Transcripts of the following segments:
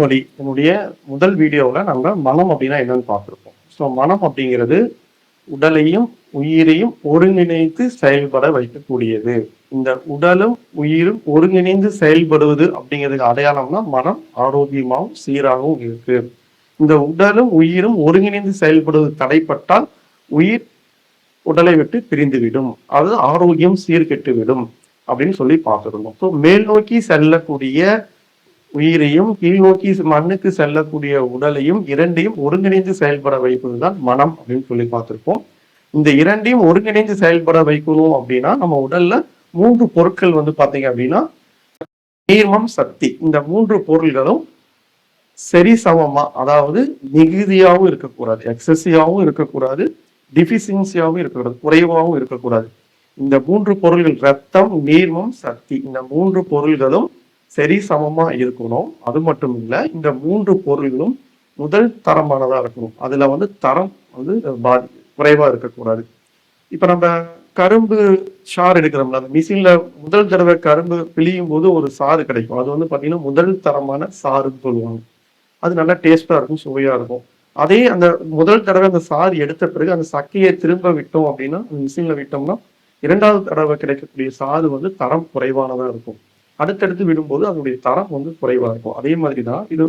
மொழி என்னுடைய முதல் வீடியோவில் நம்ம மனம் அப்படின்னா என்னன்னு பார்த்துருப்போம் ஸோ மனம் அப்படிங்கிறது உடலையும் உயிரையும் ஒருங்கிணைத்து செயல்பட வைக்கக்கூடியது. இந்த உடலும் உயிரும் ஒருங்கிணைந்து செயல்படுவது அப்படிங்கிறதுக்கு அடையாளம்னா மனம் ஆரோக்கியமாகவும் சீராகவும் இருக்கு. இந்த உடலும் உயிரும் ஒருங்கிணைந்து செயல்படுவது தடைப்பட்டால் உயிர் உடலை விட்டு பிரிந்துவிடும். அது ஆரோக்கியம் சீர்கெட்டு விடும் அப்படின்னு சொல்லி பார்த்துருந்தோம். ஸோ மேல் நோக்கி செல்லக்கூடிய உயிரையும் கீழ் நோக்கி மண்ணுக்கு செல்லக்கூடிய உடலையும் இரண்டையும் ஒருங்கிணைந்து செயல்பட வைப்பது தான் மனம் அப்படின்னு சொல்லி பார்த்திருப்போம். இந்த இரண்டையும் ஒருங்கிணைந்து செயல்பட வைக்கணும் அப்படின்னா நம்ம உடல்ல மூன்று பொருட்கள் வந்து பாத்தீங்க அப்படின்னா நீர்மம் சக்தி. இந்த மூன்று பொருள்களும் சரி சமமா அதாவது மிகுதியாகவும் இருக்கக்கூடாது எக்ஸசிவாகவும் இருக்கக்கூடாது டிஃபிஷியன்சியாகவும் இருக்கக்கூடாது குறைவாகவும் இருக்கக்கூடாது. இந்த மூன்று பொருள்கள் ரத்தம் நீர்மம் சக்தி இந்த மூன்று பொருள்களும் சரி சமமா இருக்கணும். அது மட்டும் இல்லை இந்த மூன்று பொருள்களும் முதல் தரமானதா இருக்கணும். அதுல வந்து தரம் வந்து பாதி குறைவா இருக்கக்கூடாது. இப்ப நம்ம கரும்பு சாறு எடுக்கிறோம்ல அந்த மிஷின்ல முதல் தடவை கரும்பு பிழியும் போது ஒரு சாறு கிடைக்கும். அது வந்து பாத்தீங்கன்னா முதல் தரமான சாறுன்னு சொல்லுவாங்க. அது நல்லா டேஸ்டா இருக்கும் சுவையா இருக்கும். அதே அந்த முதல் தடவை அந்த சாறு எடுத்த பிறகு அந்த சக்கையை திரும்ப விட்டோம் அப்படின்னா அந்த மிஷின்ல விட்டோம்னா இரண்டாவது தடவை கிடைக்கக்கூடிய சாறு வந்து தரம் குறைவானதா இருக்கும். அடுத்தடுத்து விடும்போது அதனுடைய தரம் வந்து குறைவாக இருக்கும். அதே மாதிரி தான் இது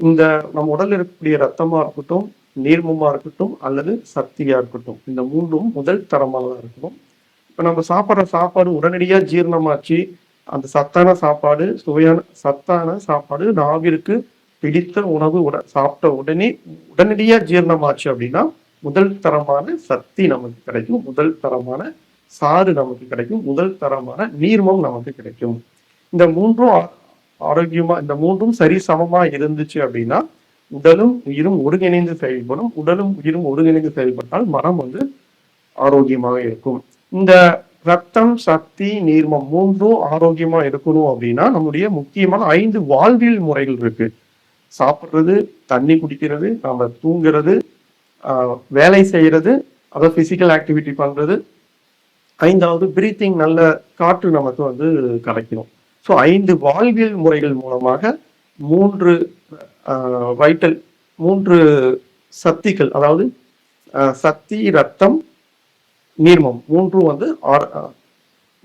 இந்த நம்ம உடல்ல இருக்கக்கூடிய ரத்தமாக இருக்கட்டும் நீர்மமாக இருக்கட்டும் அல்லது சக்தியாக இருக்கட்டும் இந்த மூன்றும் முதல் தரமாக தான் இருக்கணும் இப்போ நம்ம சாப்பிட்ற சாப்பாடு உடனடியாக ஜீரணமாச்சு அந்த சத்தான சாப்பாடு சுவையான சத்தான சாப்பாடு நாவிற்கு பிடித்த உணவு உட சாப்பிட்ட உடனே உடனடியாக ஜீரணமாச்சு அப்படின்னா முதல் தரமான சக்தி நமக்கு கிடைக்கும். முதல் தரமான சாறு நமக்கு கிடைக்கும். முதல் தரமான நீர்மம் நமக்கு கிடைக்கும். இந்த மூன்றும் ஆரோக்கியமா இந்த மூன்றும் சரி சமமா இருந்துச்சு அப்படின்னா உடலும் உயிரும் ஒருங்கிணைந்து செயல்படும். உடலும் உயிரும் ஒருங்கிணைந்து செயல்பட்டால் மனம் வந்து ஆரோக்கியமாக இருக்கும். இந்த ரத்தம் சக்தி நீர்மம் மூன்றும் ஆரோக்கியமா இருக்கணும் அப்படின்னா நம்முடைய முக்கியமான ஐந்து வாழ்வியல் முறைகள் இருக்கு. சாப்பிட்றது தண்ணி குடிக்கிறது நம்ம தூங்குறது வேலை செய்யறது அதாவது பிசிக்கல் ஆக்டிவிட்டி பண்றது. ஐந்தாவது பிரீத்திங் நல்ல காற்று நமக்கு வந்து கிடைக்கணும் ஸோ ஐந்து வாழ்வியல் முறைகள் மூலமாக மூன்று வைட்டல் மூன்று சக்திகள் அதாவது சக்தி ரத்தம் நீர்மம் மூன்றும் வந்து ஆர்-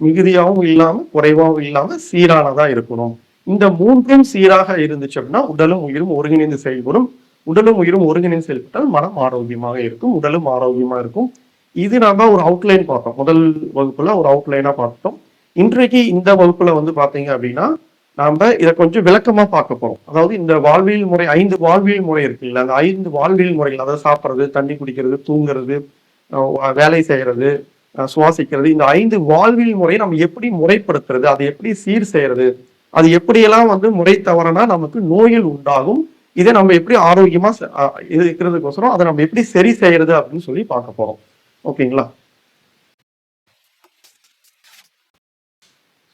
மிகுதியாகவும் இல்லாமல் குறைவாகவும் இல்லாமல் சீரானதா இருக்கணும். இந்த மூன்றும் சீராக இருந்துச்சு அப்படின்னா உடலும் உயிரும் ஒருங்கிணைந்து செயல்படும். உடலும் உயிரும் ஒருங்கிணைந்து செயல்பட்டால் மனம் ஆரோக்கியமாக இருக்கும் உடலும் ஆரோக்கியமா இருக்கும். இது நாம ஒரு அவுட்லைன் பார்த்தோம். முதல் வகுப்புல ஒரு அவுட்லைனா பார்த்தோம். இன்றைக்கு இந்த வகுப்புல வந்து பாத்தீங்க அப்படின்னா நாம இதை கொஞ்சம் விளக்கமா பார்க்க போறோம். அதாவது இந்த வாழ்வியல் முறை ஐந்து வாழ்வியல் முறை இருக்குல்ல அந்த ஐந்து வாழ்வியல் முறைகள் அதாவது சாப்பிட்றது தண்ணி குடிக்கிறது தூங்குறது வேலை செய்யறது சுவாசிக்கிறது இந்த ஐந்து வாழ்வியல் முறையை நம்ம எப்படி முறைப்படுத்துறது அதை எப்படி சீர் செய்யறது அது எப்படியெல்லாம் வந்து முறை தவறுனா நமக்கு நோய்கள் உண்டாகும் இதை நம்ம எப்படி ஆரோக்கியமா இது இருக்கிறதுக்கோசரம் அதை நம்ம எப்படி சரி செய்யறது அப்படின்னு சொல்லி பார்க்க போறோம். ஓகேங்களா?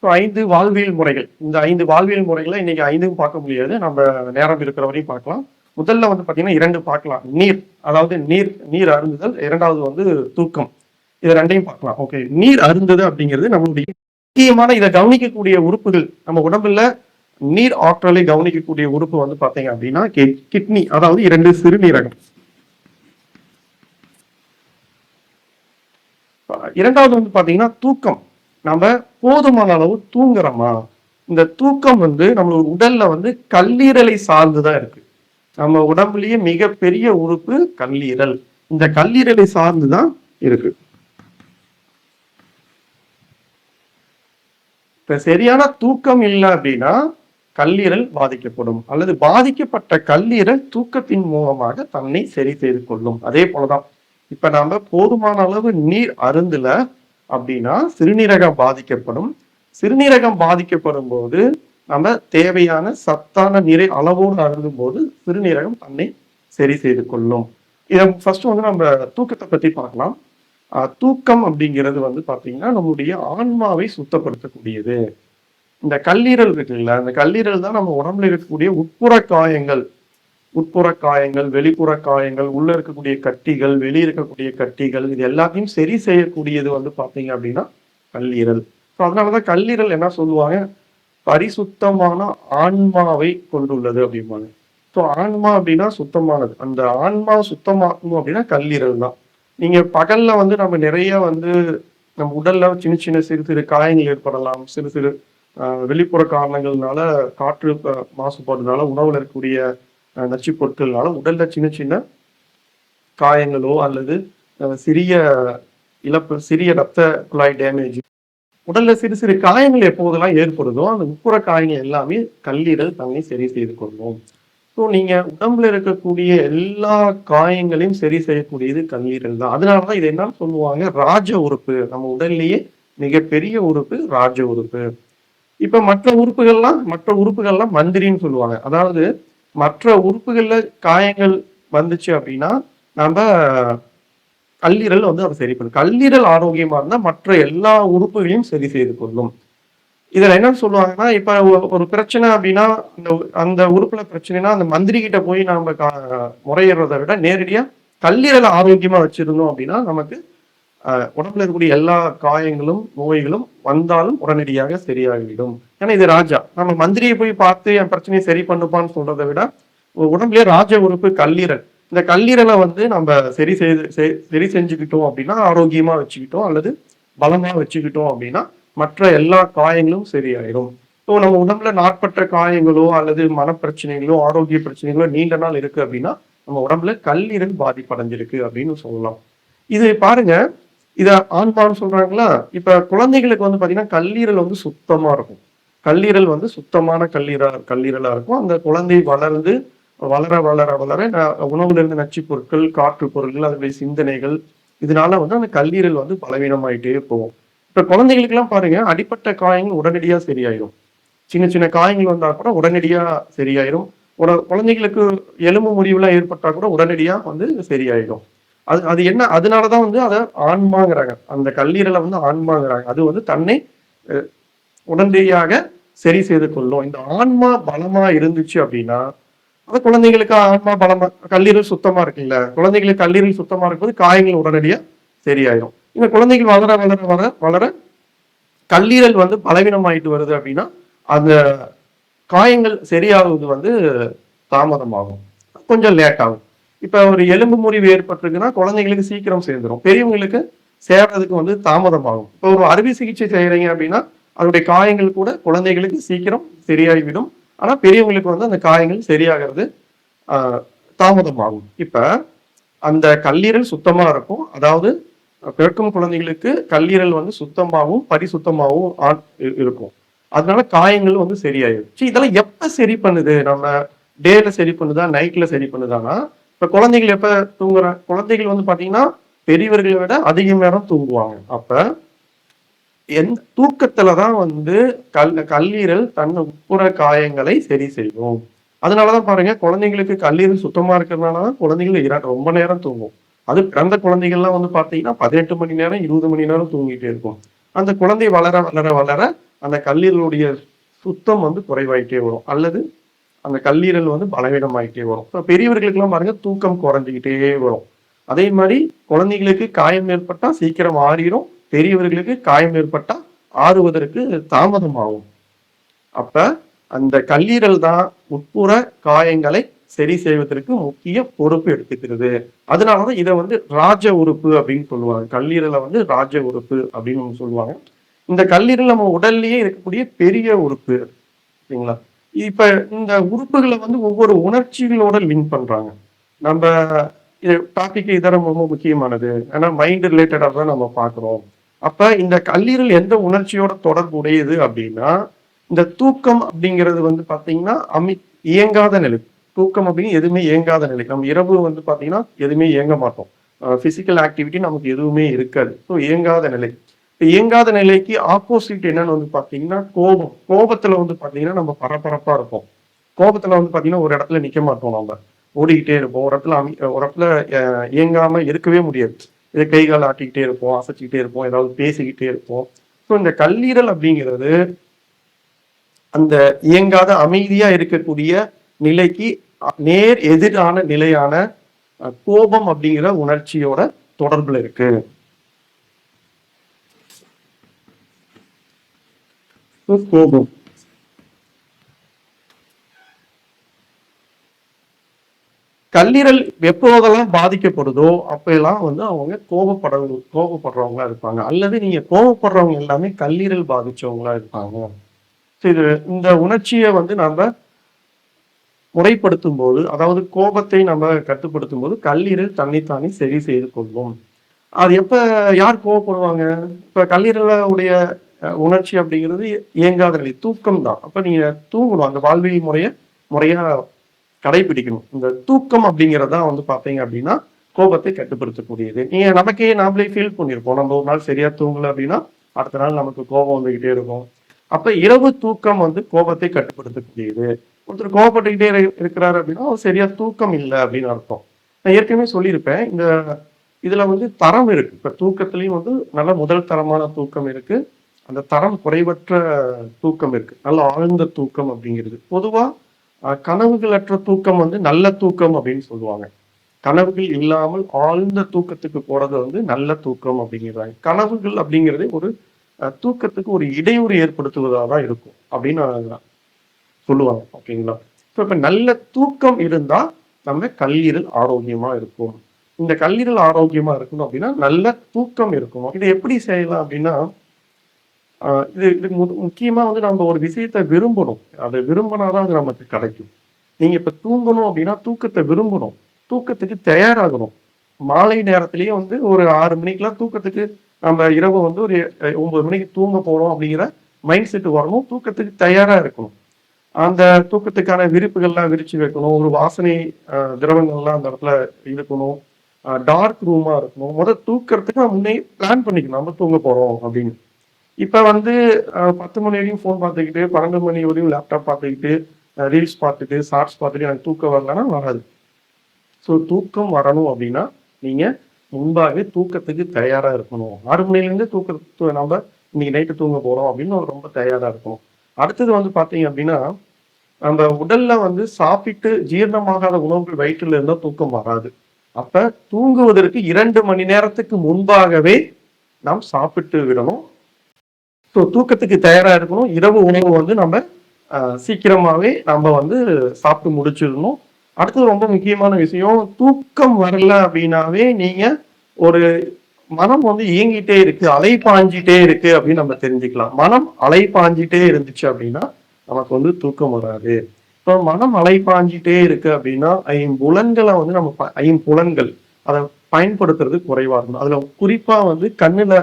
ஸோ ஐந்து வாழ்வியல் முறைகள். இந்த ஐந்து வாழ்வியல் முறைகளை இன்னைக்கு ஐந்தும் பார்க்க முடியாது. நம்ம நேரம் இருக்கிற வரையும் பார்க்கலாம். முதல்ல வந்து பார்த்தீங்கன்னா இரண்டு பார்க்கலாம். நீர் அதாவது நீர் நீர் அருந்துதல். இரண்டாவது வந்து தூக்கம். இது ரெண்டையும் பார்க்கலாம். ஓகே நீர் அருந்தது அப்படிங்கிறது நம்மளுடைய முக்கியமான இதை கவனிக்கக்கூடிய உறுப்புகள். நம்ம உடம்புல நீர் ஆற்றலை கவனிக்கக்கூடிய உறுப்பு வந்து பார்த்தீங்க அப்படின்னா கிட்னி அதாவது இரண்டு சிறுநீரகம். இரண்டாவது வந்து பாத்தீங்கன்னா தூக்கம். நம்ம போதுமான அளவு தூங்குறோமா? இந்த தூக்கம் வந்து நம்ம உடல்ல வந்து கல்லீரலை சார்ந்துதான் இருக்கு. நம்ம உடம்புலயே மிகப்பெரிய உறுப்பு கல்லீரல். இந்த கல்லீரலை சார்ந்துதான் இருக்கு. இப்ப சரியான தூக்கம் இல்லை அப்படின்னா கல்லீரல் பாதிக்கப்படும். அல்லது பாதிக்கப்பட்ட கல்லீரல் தூக்கத்தின் மூலமாக தன்னை சரி செய்து கொள்ளும். அதே போலதான். இப்ப நாம போதுமான அளவு நீர் அருந்துல அப்படின்னா சிறுநீரகம் பாதிக்கப்படும். சிறுநீரகம் பாதிக்கப்படும் போது நம்ம தேவையான சத்தான நீரை அளவோடு அருந்தும் போது சிறுநீரகம் தன்னை சரி செய்து கொள்ளும். இதை ஃபர்ஸ்ட் வந்து நம்ம தூக்கத்தை பத்தி பார்க்கலாம். தூக்கம் அப்படிங்கிறது வந்து பார்த்தீங்கன்னா நம்முடைய ஆன்மாவை சுத்தப்படுத்தக்கூடியது. இந்த கல்லீரல் இருக்குல்ல அந்த கல்லீரல் தான் நம்ம உடம்புல இருக்கக்கூடிய உட்புற காயங்கள் உட்புற காயங்கள் வெளிப்புற காயங்கள் உள்ள இருக்கக்கூடிய கட்டிகள் வெளியே இருக்கக்கூடிய கட்டிகள் இது எல்லாத்தையும் சரி செய்யக்கூடியது வந்து பார்த்தீங்க அப்படின்னா கல்லீரல். ஸோ அதனாலதான் கல்லீரல் என்ன சொல்லுவாங்க? பரிசுத்தமான ஆன்மாவை கொண்டுள்ளது அப்படிம்பாங்க. ஸோ ஆன்மா அப்படின்னா சுத்தமானது. அந்த ஆன்மா சுத்தமாக்கணும் அப்படின்னா கல்லீரல் தான். நீங்க பகல்ல வந்து நம்ம நிறைய வந்து நம்ம உடல்ல சின்ன சின்ன சிறு சிறு காயங்கள் ஏற்படலாம். சிறு சிறு வெளிப்புற காரணங்கள்னால காற்று மாசுபாடுனால உணவுல இருக்கக்கூடிய நச்சு பொருட்கள்னால உடல்ல சின்ன சின்ன காயங்களோ அல்லது சிறிய இழப்பு சிறிய ரத்த குழாய் டேமேஜ் உடல்ல சிறு சிறு காயங்கள் எப்போதெல்லாம் ஏற்படுதோ அந்த உட்புற காயங்கள் எல்லாமே கல்லீரல் தன்னை சரி செய்து கொள்ளும். ஸோ நீங்க உடம்புல இருக்கக்கூடிய எல்லா காயங்களையும் சரி செய்யக்கூடியது கல்லீரல் தான். அதனாலதான் இது என்ன சொல்லுவாங்க? ராஜ உறுப்பு. நம்ம உடல்லையே மிகப்பெரிய உறுப்பு ராஜ உறுப்பு. இப்ப மற்ற உறுப்புகள்லாம் மற்ற உறுப்புகள்லாம் மந்திரின்னு சொல்லுவாங்க. அதாவது மற்ற உறுப்புகளில் காயங்கள் வந்துச்சு அப்படின்னா நம்ம கல்லீரல் வந்து அதை சரி பண்ணும். கல்லீரல் ஆரோக்கியமா இருந்தால் மற்ற எல்லா உறுப்புகளையும் சரி செய்து கொள்ளும். இதில் என்ன சொல்லுவாங்கன்னா இப்ப ஒ- ஒரு பிரச்சனை அப்படின்னா அந்த அந்த உறுப்புல பிரச்சனைனா அந்த மந்திரி கிட்ட போய் நாம கா- முறையிடுறதை விட நேரடியா கல்லீரலை ஆரோக்கியமா வச்சிருந்தோம் அப்படின்னா நமக்கு உடம்புல இருக்கக்கூடிய எல்லா காயங்களும் நோய்களும் வந்தாலும் உடனடியாக சரியாகிவிடும். ஏன்னா இது ராஜா. நம்ம மந்திரியை போய் பார்த்து என் பிரச்சனையை சரி பண்ணுப்பான்னு சொல்றதை விட உடம்புலேயே உடம்புலயே ராஜ உறுப்பு கல்லீரல். இந்த கல்லீரலை வந்து நம்ம சரி செய்து செ- சரி செஞ்சுக்கிட்டோம் அப்படின்னா ஆரோக்கியமா வச்சுக்கிட்டோம் அல்லது பலமா வச்சுக்கிட்டோம் அப்படின்னா மற்ற எல்லா காயங்களும் சரியாயிடும் ஸோ நம்ம உடம்புல நாட்பற்ற காயங்களோ அல்லது மனப்பிரச்சனைகளோ ஆரோக்கிய பிரச்சனைகளோ நீண்ட நாள் இருக்கு அப்படின்னா நம்ம உடம்புல கல்லீரல் பாதிப்படைஞ்சிருக்கு அப்படின்னு சொல்லலாம். இது பாருங்க இதை ஆன்மான்னு சொல்றாங்களா? இப்ப குழந்தைகளுக்கு வந்து பாத்தீங்கன்னா கல்லீரல் வந்து சுத்தமா இருக்கும். கல்லீரல் வந்து சுத்தமான கல்லீரல் கல்லீரலா இருக்கும். அந்த குழந்தை வளர்ந்து வளர வளர வளர உணவுல இருந்து நச்சு பொருட்கள் காற்று பொருட்கள் அதனுடைய சிந்தனைகள் இதனால வந்து அந்த கல்லீரல் வந்து பலவீனமாயிட்டே போகும். இப்ப குழந்தைகளுக்கு எல்லாம் பாருங்க அடிப்பட்ட காயங்கள் உடனடியா சரியாயிரும். சின்ன சின்ன காயங்கள் வந்தா கூட உடனடியா சரியாயிடும் குழந்தைகளுக்கு எலும்பு முறிவுலாம் ஏற்பட்டா கூட உடனடியா வந்து சரியாயிடும். அது அது என்ன அதனாலதான் வந்து அதை ஆன்மாங்கிறாங்க. அந்த கல்லீரலை வந்து ஆன்மாங்கிறாங்க. அது வந்து தன்னை உடனடியாக சரி செய்து கொள்ளும். இந்த ஆன்மா பலமா இருந்துச்சு அப்படின்னா அது குழந்தைங்களுக்கு ஆன்மா பலமா கல்லீரல் சுத்தமா இருக்குல்ல? குழந்தைகளுக்கு கல்லீரல் சுத்தமா இருக்கும்போது காயங்கள் உடனடியா சரியாயிடும் இந்த குழந்தைகள் வளர வளர வளர வளர கல்லீரல் வந்து பலவீனமாயிட்டு வருது அப்படின்னா அந்த காயங்கள் சரியாகுவது வந்து தாமதமாகும். கொஞ்சம் லேட் ஆகும் இப்போ ஒரு எலும்பு முறிவு ஏற்பட்டிருக்குன்னா குழந்தைங்களுக்கு சீக்கிரம் சேர்ந்துரும். பெரியவங்களுக்கு சேர்றதுக்கு வந்து தாமதமாகும். இப்போ ஒரு அறுவை சிகிச்சை செய்கிறீங்க அப்படின்னா அதனுடைய காயங்கள் கூட குழந்தைகளுக்கு சீக்கிரம் சரியாகிவிடும். ஆனால் பெரியவங்களுக்கு வந்து அந்த காயங்கள் சரியாகிறது தாமதமாகும். இப்போ அந்த கல்லீரல் சுத்தமாக இருக்கும். அதாவது பிறக்கும் குழந்தைகளுக்கு கல்லீரல் வந்து சுத்தமாகவும் பரிசுத்தமாகவும் இருக்கும். அதனால காயங்கள் வந்து சரியாயிடும் சரி, இதெல்லாம் எப்போ சரி பண்ணுது? நம்ம டேல சரி பண்ணுதா? நைட்ல சரி பண்ணுதானா? இப்போ குழந்தைகள் எப்போ தூங்குற குழந்தைகள் வந்து பார்த்தீங்கன்னா பெரியவர்களை விட அதிக நேரம் தூங்குவாங்க. அப்போ எந் தூக்கத்துல தான் வந்து கல் கல்லீரல் தன் உட்புற காயங்களை சரி செய்யும். அதனாலதான் பாருங்க குழந்தைங்களுக்கு கல்லீரல் சுத்தமா இருக்கிறதுனால தான் குழந்தைகள் இர- ரொம்ப நேரம் தூங்கும். அது பிறந்த குழந்தைகள்லாம் வந்து பார்த்தீங்கன்னா பதினெட்டு மணி நேரம் இருபது மணி நேரம் தூங்கிட்டே இருக்கும். அந்த குழந்தை வளர வளர வளர அந்த கல்லீரலுடைய சுத்தம் வந்து குறைவாயிட்டே வரும். அல்லது அந்த கல்லீரல் வந்து பலவீனமாயிட்டே வரும். இப்போ பெரியவர்களுக்கெல்லாம் பாருங்க தூக்கம் குறைஞ்சிக்கிட்டே வரும். அதே மாதிரி குழந்தைகளுக்கு காயம் ஏற்பட்டா சீக்கிரம் ஆறிடும் பெரியவர்களுக்கு காயம் ஏற்பட்டா ஆறுவதற்கு தாமதமாகும். அப்ப அந்த கல்லீரல் தான் உட்புற காயங்களை சரி செய்வதற்கு முக்கிய பொறுப்பு எடுத்துக்கிறது. அதனாலதான் இதை வந்து ராஜ உறுப்பு அப்படின்னு சொல்லுவாங்க. கல்லீரலை வந்து ராஜ உறுப்பு அப்படின்னு சொல்லுவாங்க. இந்த கல்லீரல் நம்ம உடல்லயே இருக்கக்கூடிய பெரிய உறுப்பு. சரிங்களா? இப்ப இந்த உறுப்புகளை வந்து ஒவ்வொரு உணர்ச்சிகளோட லிங்க் பண்றாங்க. நம்ம இது டாபிக் இதரம் ரொம்ப முக்கியமானது. ஏன்னா மைண்ட் ரிலேட்டடாக தான் நம்ம பார்க்குறோம். அப்ப இந்த கல்லீரல் எந்த உணர்ச்சியோட தொடர்புடையது அப்படின்னா இந்த தூக்கம் அப்படிங்கிறது வந்து பார்த்தீங்கன்னா அமி இயங்காத நிலை. தூக்கம் அப்படின்னு எதுவுமே இயங்காத நிலை. நம்ம இரவு வந்து பார்த்தீங்கன்னா எதுவுமே இயங்க மாட்டோம். ஃபிசிக்கல் ஆக்டிவிட்டி நமக்கு எதுவுமே இருக்காது. ஸோ இயங்காத நிலை. இயங்காத நிலைக்கு ஆப்போசிட் என்னன்னு வந்து பாத்தீங்கன்னா கோபம். கோபத்துல வந்து பாத்தீங்கன்னா நம்ம பரபரப்பா இருப்போம். கோபத்துல வந்து பாத்தீங்கன்னா ஒரு இடத்துல நிக்க மாட்டோம் நம்ம ஓடிக்கிட்டே இருப்போம். ஒரு இடத்துல அமி ஒரு இடத்துல இயங்காம இருக்கவே முடியாது. இதை கை கால் ஆட்டிக்கிட்டே இருப்போம் அசைச்சிக்கிட்டே இருப்போம் ஏதாவது பேசிக்கிட்டே இருப்போம். ஸோ இந்த கல்லீரல் அப்படிங்கிறது அந்த இயங்காத அமைதியா இருக்கக்கூடிய நிலைக்கு நேர் எதிரான நிலையான கோபம் அப்படிங்கிற உணர்ச்சியோட தொடர்புல இருக்கு. கோபம் கல்லீரல் எப்போதெல்லாம் பாதிக்கப்படுதோ அப்பெல்லாம் வந்து அவங்க கோபப்பட கோபப்படுறவங்களா இருப்பாங்க. அல்லது நீங்க கோபப்படுறவங்க எல்லாமே கல்லீரல் பாதிச்சவங்களா இருப்பாங்க. இது இந்த உணர்ச்சியை வந்து நம்ம முறைப்படுத்தும் போது அதாவது கோபத்தை நம்ம கட்டுப்படுத்தும் போது கல்லீரல் தன்னைத்தானே சரி செய்து கொள்ளும். அது எப்ப யார் கோவப்படுவாங்க இப்ப கல்லீரலுடைய உணர்ச்சி அப்படிங்கிறது இயங்காத நிலை தூக்கம் தான். அப்ப நீங்க தூங்கணும். அந்த வாழ்வியல் முறைய முறையா கடைபிடிக்கணும். இந்த தூக்கம் அப்படிங்கறதா வந்து பாத்தீங்க அப்படின்னா கோபத்தை கட்டுப்படுத்தக்கூடியது. நீங்க நமக்கே நாமளே ஃபீல் பண்ணியிருப்போம். நம்ம ஒரு நாள் சரியா தூங்கல அப்படின்னா அடுத்த நாள் நமக்கு கோபம் வந்துகிட்டே இருக்கும். அப்ப இரவு தூக்கம் வந்து கோபத்தை கட்டுப்படுத்தக்கூடியது. ஒருத்தர் கோபப்பட்டுக்கிட்டே இருக்கிறாரு அப்படின்னா அவர் சரியா தூக்கம் இல்லை அப்படின்னு அர்த்தம். நான் ஏற்கனவே சொல்லியிருப்பேன். இந்த இதுல வந்து தரம் இருக்கு. இப்ப தூக்கத்திலையும் வந்து நல்ல முதல் தரமான தூக்கம் இருக்கு. அந்த தரம் குறைவற்ற தூக்கம் இருக்கு. நல்ல ஆழ்ந்த தூக்கம் அப்படிங்கிறது. பொதுவா கனவுகளற்ற தூக்கம் வந்து நல்ல தூக்கம் அப்படின்னு சொல்லுவாங்க. கனவுகள் இல்லாமல் ஆழ்ந்த தூக்கத்துக்கு போறது வந்து நல்ல தூக்கம் அப்படிங்கிறாங்க. கனவுகள் அப்படிங்கிறதே ஒரு தூக்கத்துக்கு ஒரு இடையூறு ஏற்படுத்துவதாக தான் இருக்கும் அப்படின்னு சொல்லுவாங்க. ஓகேங்களா? ஸோ இப்போ நல்ல தூக்கம் இருந்தா நம்ம கல்லீரல் ஆரோக்கியமா இருக்கும். இந்த கல்லீரல் ஆரோக்கியமா இருக்கணும் அப்படின்னா நல்ல தூக்கம் இருக்கும். இதை எப்படி செய்யலாம் அப்படின்னா இது இதுக்கு மு- வந்து நம்ம ஒரு விஷயத்தை விரும்பணும். அதை விரும்பினாதான் அது நமக்கு கிடைக்கும். நீங்கள் இப்போ தூங்கணும் அப்படின்னா தூக்கத்தை விரும்பணும். தூக்கத்துக்கு தயாராகணும். மாலை நேரத்திலேயே வந்து ஒரு ஆறு மணிக்கெலாம் தூக்கத்துக்கு நம்ம இரவு வந்து ஒரு ஒன்பது மணிக்கு தூங்க போகிறோம் அப்படிங்கிற மைண்ட் செட் வரணும். தூக்கத்துக்கு தயாராக இருக்கணும். அந்த தூக்கத்துக்கான விரிப்புகள்லாம் விரிச்சு வைக்கணும். ஒரு வாசனை திரவங்கள்லாம் அந்த இடத்துல இருக்கணும் டார்க் ரூமாக இருக்கணும். முதல் தூக்கிறதுக்கு நம்ம முன்னே பிளான் பண்ணிக்கணும். நம்ம தூங்க போகிறோம் அப்படின்னு. இப்போ வந்து பத்து மணி வரையும் ஃபோன் பார்த்துக்கிட்டு பன்னெண்டு மணி வரையும் லேப்டாப் பார்த்துக்கிட்டு ரீல்ஸ் பார்த்துட்டு ஷார்ட்ஸ் பார்த்துட்டு எனக்கு தூக்கம் வரலன்னா வராது. ஸோ தூக்கம் வரணும் அப்படின்னா நீங்கள் முன்பாகவே தூக்கத்துக்கு தயாராக இருக்கணும். ஆறு மணிலேருந்து தூக்க நம்ம இன்னைக்கு நைட்டு தூங்க போகிறோம் அப்படின்னு ரொம்ப தயாராக இருக்கணும். அடுத்தது வந்து பார்த்தீங்க அப்படின்னா நம்ம உடல்ல வந்து சாப்பிட்டு ஜீரணமாகாத உணவுகள் வயிற்றுல இருந்தால் தூக்கம் வராது. அப்ப தூங்குவதற்கு இரண்டு மணி நேரத்துக்கு முன்பாகவே நாம் சாப்பிட்டு விடணும். ஸோ தூக்கத்துக்கு தயாராக இருக்கணும். இரவு உணவு வந்து நம்ம சீக்கிரமாகவே நம்ம வந்து சாப்பிட்டு முடிச்சிடணும். அடுத்தது ரொம்ப முக்கியமான விஷயம் தூக்கம் வரல அப்படின்னாவே நீங்கள் ஒரு மனம் வந்து இயங்கிட்டே இருக்கு அலை பாஞ்சிட்டே இருக்கு அப்படின்னு நம்ம தெரிஞ்சுக்கலாம். மனம் அலை பாஞ்சிட்டே இருந்துச்சு அப்படின்னா நமக்கு வந்து தூக்கம் வராது. இப்போ மனம் அலை பாஞ்சிட்டே இருக்கு அப்படின்னா ஐம்புலன்களை வந்து நம்ம ப- ஐம்புலன்கள் அதை பயன்படுத்துறது குறைவா இருக்கணும். அதுல குறிப்பா வந்து கண்ணுல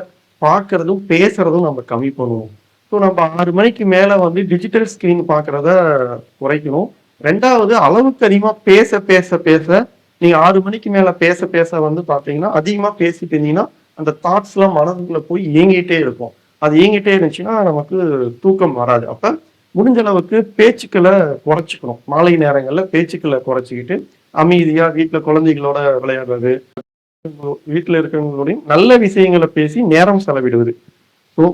பார்க்கறதும் பேசுறதும் நம்ம கம்மி பண்ணுவோம். ஸோ நம்ம ஆறு மணிக்கு மேலே வந்து டிஜிட்டல் ஸ்கிரீன் பார்க்குறத குறைக்கணும். ரெண்டாவது அளவுக்கு அதிகமாக பேச பேச பேச நீங்கள் ஆறு மணிக்கு மேலே பேச பேச வந்து பார்த்தீங்கன்னா அதிகமாக பேசிட்டு இருந்தீங்கன்னா அந்த தாட்ஸ்லாம் மனதுக்குள்ளே போய் இயங்கிட்டே இருக்கும். அது இயங்கிட்டே இருந்துச்சுன்னா நமக்கு தூக்கம் வராது. அப்போ முடிஞ்ச அளவுக்கு பேச்சுக்களை குறைச்சிக்கணும். மாலை நேரங்களில் பேச்சுக்களை குறைச்சிக்கிட்டு அமைதியாக வீட்டில் குழந்தைகளோட விளையாடுறது வீட்டில் இருக்கிறவங்களோடையும் நல்ல விஷயங்களை பேசி நேரம் செலவிடுவது. ஸோ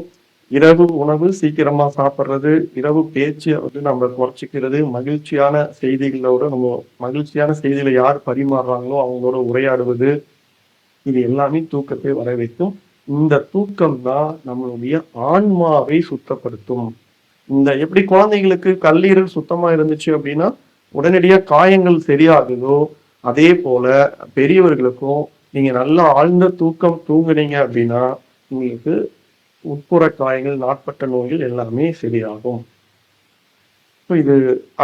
இரவு உணவு சீக்கிரமா சாப்பிட்றது இரவு பேச்சு வந்து நம்ம குறைச்சிக்கிறது மகிழ்ச்சியான செய்திகளோட நம்ம மகிழ்ச்சியான செய்திகளை யார் பரிமாறுறாங்களோ அவங்களோட உரையாடுவது இது எல்லாமே தூக்கத்தை வர வைக்கும் இந்த தூக்கம் தான் நம்மளுடைய ஆன்மாவை சுத்தப்படுத்தும். இந்த எப்படி குழந்தைகளுக்கு கல்லீரல் சுத்தமா இருந்துச்சு அப்படின்னா உடனடியாக காயங்கள் சரியாகுதோ அதே போல பெரியவர்களுக்கும் நீங்க நல்லா ஆழ்ந்த தூக்கம் தூங்குனீங்க அப்படின்னா உங்களுக்கு உட்புற காயங்கள் நாட்பட்ட நோய்கள் எல்லாமே சரியாகும். இப்போ இது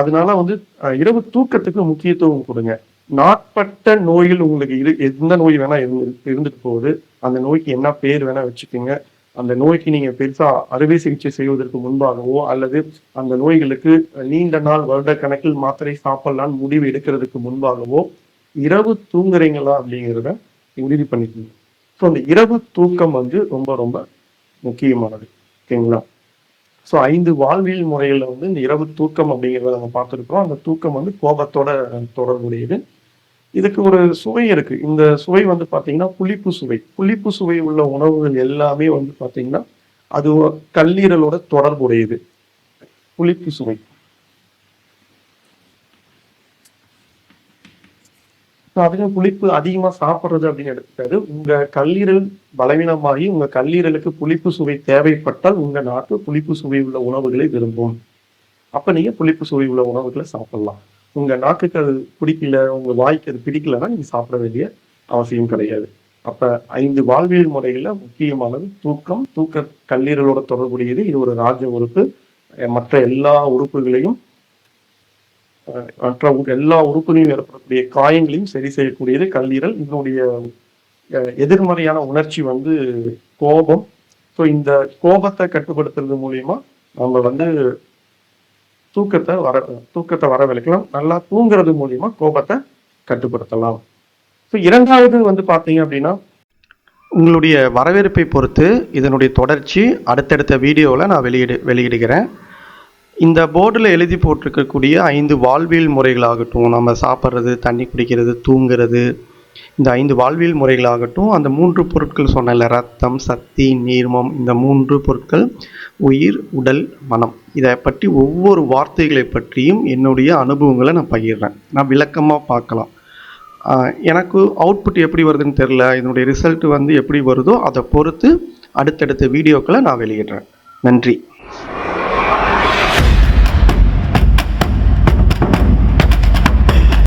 அதனால வந்து இரவு தூக்கத்துக்கு முக்கியத்துவம் கொடுங்க. நாட்பட்ட நோய்கள் உங்களுக்கு இரு எந்த நோய் வேணா இருந்து இருந்துட்டு போகுது. அந்த நோய்க்கு என்ன பேர் வேணா வச்சுக்கோங்க. அந்த நோய்க்கு நீங்க பெருசா அறுவை சிகிச்சை செய்வதற்கு முன்பாகவோ அல்லது அந்த நோய்களுக்கு நீண்ட நாள் வருட கணக்கில் மாத்திரை சாப்பிடலான்னு முடிவு எடுக்கிறதுக்கு முன்பாகவோ இரவு தூங்குறீங்களா அப்படிங்கிறத உறுதி பண்ணிக்கணும் ஸோ அந்த இரவு தூக்கம் வந்து ரொம்ப ரொம்ப முக்கியமானது. ஓகேங்களா? ஸோ ஐந்து வாழ்வியல் முறையில் வந்து இந்த இரவு தூக்கம் அப்படிங்கிறத நம்ம பார்த்துருக்கோம் அந்த தூக்கம் வந்து கோபத்தோட தொடர்புடையது. இதுக்கு ஒரு சுவை இருக்கு. இந்த சுவை வந்து பார்த்தீங்கன்னா புளிப்பு சுவை. புளிப்பு சுவை உள்ள உணவுகள் எல்லாமே வந்து பார்த்தீங்கன்னா அது கல்லீரலோட தொடர்புடையது. புளிப்பு சுவை. So அதுக்கு புளிப்பு அதிகமா சாப்பிடுறது அப்படின்னு எடுத்துக்காது உங்கள் கல்லீரல் பலவீனமாகி உங்கள் கல்லீரலுக்கு புளிப்பு சுவை தேவைப்பட்டால் உங்கள் நாட்டு புளிப்பு சுவை உள்ள உணவுகளை விரும்பும். அப்போ நீங்க புளிப்பு சுவை உள்ள உணவுகளை சாப்பிடலாம். உங்கள் நாக்குக்கு அது பிடிக்கல உங்கள் வாய்க்கு அது பிடிக்கலன்னா நீங்கள் சாப்பிட வேண்டிய அவசியம் கிடையாது. அப்போ ஐந்து வாழ்வியல் முறைகளில் முக்கியமானது தூக்கம் தூக்க கல்லீரலோட தொடர்புடையது. இது ஒரு ராஜ உறுப்பு. மற்ற எல்லா உறுப்புகளையும் மற்ற எல்லா உறுப்புகளையும் ஏற்படக்கூடிய காயங்களையும் சரி செய்யக்கூடியது கல்லீரல். இதனுடைய எதிர்மறையான உணர்ச்சி வந்து கோபம். ஸோ இந்த கோபத்தை கட்டுப்படுத்துறது மூலியமா நம்ம வந்து தூக்கத்தை வர தூக்கத்தை வரவழைக்கலாம். நல்லா தூங்குறது மூலியமா கோபத்தை கட்டுப்படுத்தலாம். ஸோ இரண்டாவது வந்து பார்த்தீங்க அப்படின்னா உங்களுடைய வரவேற்பை பொறுத்து இதனுடைய தொடர்ச்சி அடுத்தடுத்த வீடியோவில் நான் வெளியிடு வெளியிடுகிறேன். இந்த போர்டில் எழுதி போட்டிருக்கக்கூடிய ஐந்து வாழ்வியல் முறைகளாகட்டும் நம்ம சாப்பிட்றது தண்ணி குடிக்கிறது தூங்குறது இந்த ஐந்து வாழ்வியல் முறைகளாகட்டும் அந்த மூன்று பொருட்கள் சொன்னல ரத்தம் சக்தி நீர்மம் இந்த மூன்று பொருட்கள் உயிர் உடல் மனம். இதை பற்றி ஒவ்வொரு வார்த்தைகளை பற்றியும் என்னுடைய அனுபவங்களை நான் பகிர்றேன். நான் விளக்கமாக பார்க்கலாம். எனக்கு அவுட்புட் எப்படி வருதுன்னு தெரில இதனுடைய ரிசல்ட் வந்து எப்படி வருதோ அதை பொறுத்து அடுத்தடுத்த வீடியோக்களை நான் வெளியிடுறேன். நன்றி.